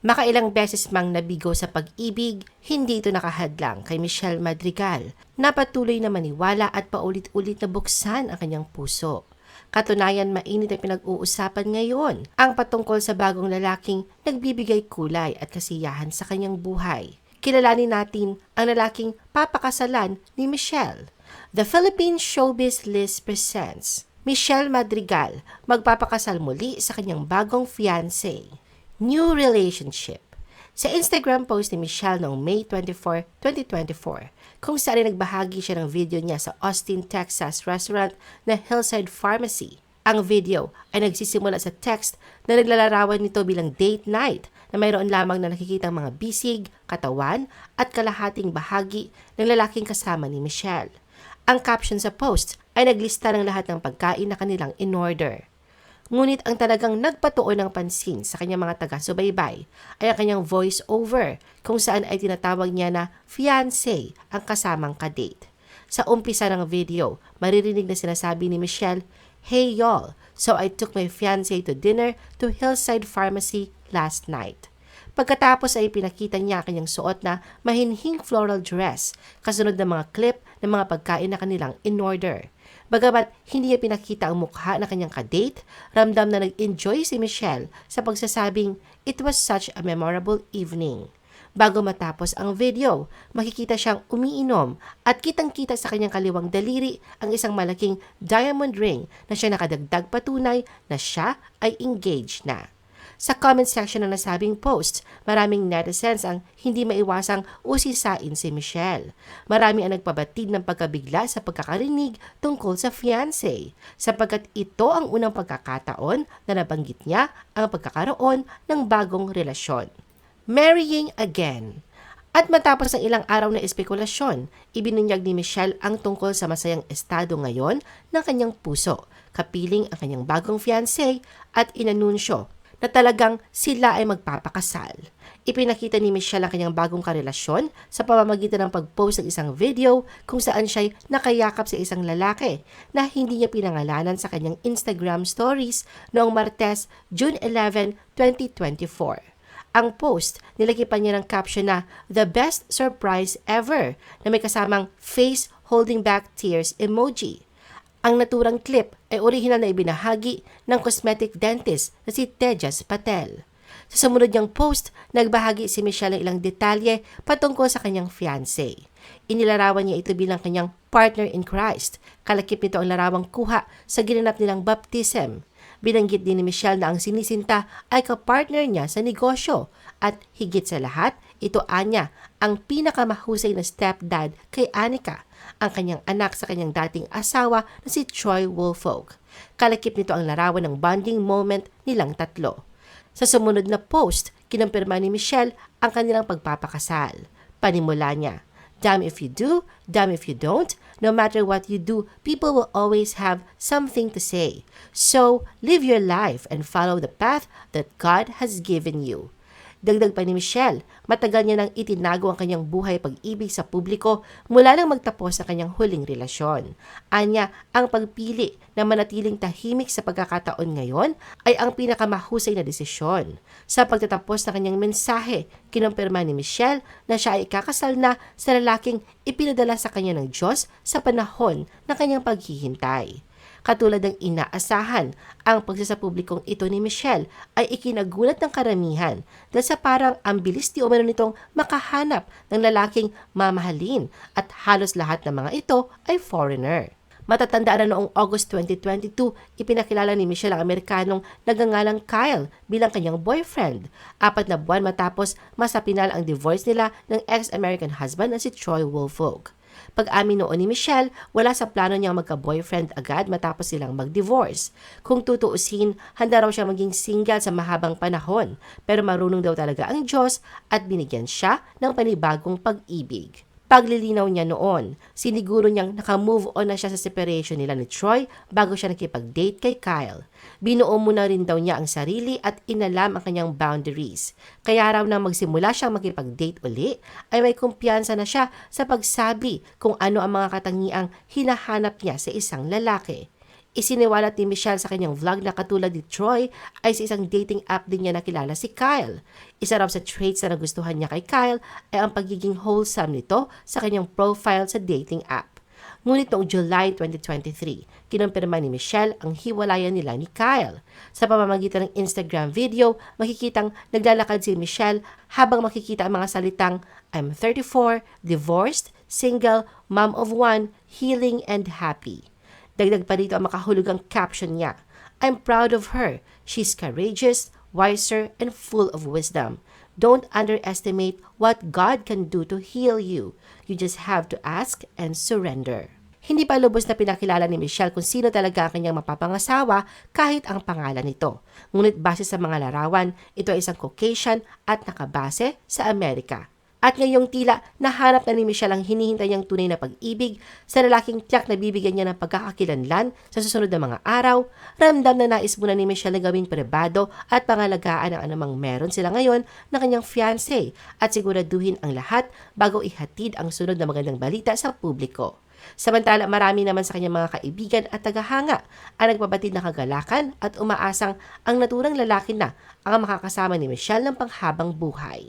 Makailang beses mang nabigo sa pag-ibig, hindi ito nakahadlang kay Michelle Madrigal na patuloy na maniwala at paulit-ulit na buksan ang kanyang puso. Katunayan mainit ang pinag-uusapan ngayon ang patungkol sa bagong lalaking nagbibigay kulay at kasiyahan sa kanyang buhay. Kilalanin natin ang lalaking papakasalan ni Michelle. The Philippine Showbiz List presents Michelle Madrigal magpapakasal muli sa kanyang bagong fiancé. New relationship. Sa Instagram post ni Michelle noong May 24, 2024, kung saan nagbahagi siya ng video niya sa Austin, Texas restaurant na Hillside Pharmacy. Ang video ay nagsisimula sa text na naglalarawan nito bilang date night na mayroon lamang na nakikitang mga bisig, katawan at kalahating bahagi ng lalaking kasama ni Michelle. Ang caption sa post ay naglista ng lahat ng pagkain na kanilang in-order. Ngunit ang talagang nagpatuon ng pansin sa kanyang mga taga-subaybay ay ang kanyang voice-over kung saan ay tinatawag niya na fiancé ang kasamang kadate. Sa umpisa ng video, maririnig na sinasabi ni Michelle, Hey y'all, so I took my fiancé to dinner to Hillside Pharmacy last night. Pagkatapos ay pinakita niya ang kanyang suot na mahinhing floral dress, kasunod ng mga clip ng mga pagkain na kanilang in-order. Bagamat hindi niya pinakita ang mukha ng kanyang kadate, ramdam na nag-enjoy si Michelle sa pagsasabing, It was such a memorable evening. Bago matapos ang video, makikita siyang umiinom at kitang-kita sa kanyang kaliwang daliri ang isang malaking diamond ring na siya nakadagdag patunay na siya ay engaged na. Sa comment section ng nasabing post, maraming netizens ang hindi maiwasang usisain si Michelle. Marami ang nagpabatid ng pagkabigla sa pagkakarinig tungkol sa fiancé, sapagkat ito ang unang pagkakataon na nabanggit niya ang pagkakaroon ng bagong relasyon. Marrying again. At matapos ang ilang araw na espekulasyon, ibinunyag ni Michelle ang tungkol sa masayang estado ngayon ng kanyang puso, kapiling ang kanyang bagong fiancé at inanunsyo na talagang sila ay magpapakasal. Ipinakita ni Michelle ang kanyang bagong karelasyon sa pamamagitan ng pag-post ng isang video kung saan siya'y nakayakap sa isang lalaki na hindi niya pinangalanan sa kanyang Instagram stories noong Martes, June 11, 2024. Ang post, nilagipan niya ng caption na The best surprise ever na may kasamang face holding back tears emoji. Ang naturang clip ay orihinal na ibinahagi ng cosmetic dentist na si Tejas Patel. Sa sumunod niyang post, nagbahagi si Michelle ng ilang detalye patungkol sa kanyang fiancé. Inilarawan niya ito bilang kanyang partner in Christ. Kalakip nito ang larawang kuha sa ginanap nilang baptism. Binanggit din ni Michelle na ang sinisinta ay kapartner niya sa negosyo at higit sa lahat, ito anya ang pinakamahusay na stepdad kay Anika ang kanyang anak sa kanyang dating asawa na si Troy Woolfolk. Kalakip nito ang larawan ng bonding moment nilang tatlo. Sa sumunod na post, kinumpirma ni Michelle ang kanilang pagpapakasal. Panimula niya, Damn if you do, damn if you don't. No matter what you do, people will always have something to say. So, live your life and follow the path that God has given you. Dagdag pa ni Michelle, matagal niya nang itinago ang kanyang buhay pag-ibig sa publiko mula nang magtapos ang kanyang huling relasyon. Anya, ang pagpili na manatiling tahimik sa pagkakataon ngayon ay ang pinakamahusay na desisyon. Sa pagtatapos ng kanyang mensahe, kinumpirma ni Michelle na siya ay kakasal na sa lalaking ipinadala sa kanya ng Diyos sa panahon ng kanyang paghihintay. Katulad ng inaasahan, ang pagsasapublikong ito ni Michelle ay ikinagulat ng karamihan dahil sa parang ang bilis di umano nitong makahanap ng lalaking mamahalin at halos lahat ng mga ito ay foreigner. Matatandaan na noong August 2022, ipinakilala ni Michelle ang Amerikanong nagangalang Kyle bilang kanyang boyfriend. Apat na buwan matapos masapinal ang divorce nila ng ex-American husband na si Troy Woolfolk. Pag-amin noon ni Michelle, wala sa plano niyang magka-boyfriend agad matapos silang mag-divorce. Kung tutuusin, handa raw siya maging single sa mahabang panahon, pero marunong daw talaga ang Diyos at binigyan siya ng panibagong pag-ibig paglilinaw niya noon. Siniguro niyang nakamove on na siya sa separation nila ni Troy bago siya nakipag-date kay Kyle. Binuo muna rin daw niya ang sarili at inalam ang kanyang boundaries. Kaya raw na magsimula siyang makipag-date uli, ay may kumpiyansa na siya sa pagsabi kung ano ang mga katangiang hinahanap niya sa isang lalaki. Isiniwalat ni Michelle sa kanyang vlog na katulad ni Troy ay sa isang dating app din niya nakilala si Kyle. Isa raw sa traits na nagustuhan niya kay Kyle ay ang pagiging wholesome nito sa kanyang profile sa dating app. Ngunit noong July 2023, kinumpirma ni Michelle ang hiwalayan nila ni Kyle. Sa pamamagitan ng Instagram video, makikitang naglalakad si Michelle habang makikita ang mga salitang I'm 34, divorced, single, mom of one, healing and happy. Dagdag pa dito ang makahulugang caption niya. I'm proud of her. She's courageous, wiser, and full of wisdom. Don't underestimate what God can do to heal you. You just have to ask and surrender. Hindi pa lubos na pinakilala ni Michelle kung sino talaga ang kanyang mapapangasawa kahit ang pangalan nito. Ngunit base sa mga larawan, ito ay isang Caucasian at nakabase sa Amerika. At ngayong tila, nahanap na ni Michelle ang hinihintay niyang tunay na pag-ibig sa lalaking tiyak na bibigyan niya ng pagkakakilanlan sa susunod na mga araw, ramdam na nais muna ni Michelle na gawing pribado at pangalagaan ang anumang meron sila ngayon na kanyang fiancé at siguraduhin ang lahat bago ihatid ang sunod na magandang balita sa publiko. Samantala, marami naman sa kanyang mga kaibigan at tagahanga ang nagpabatid ng kagalakan at umaasang ang naturang lalaki na ang makakasama ni Michelle ng panghabang buhay.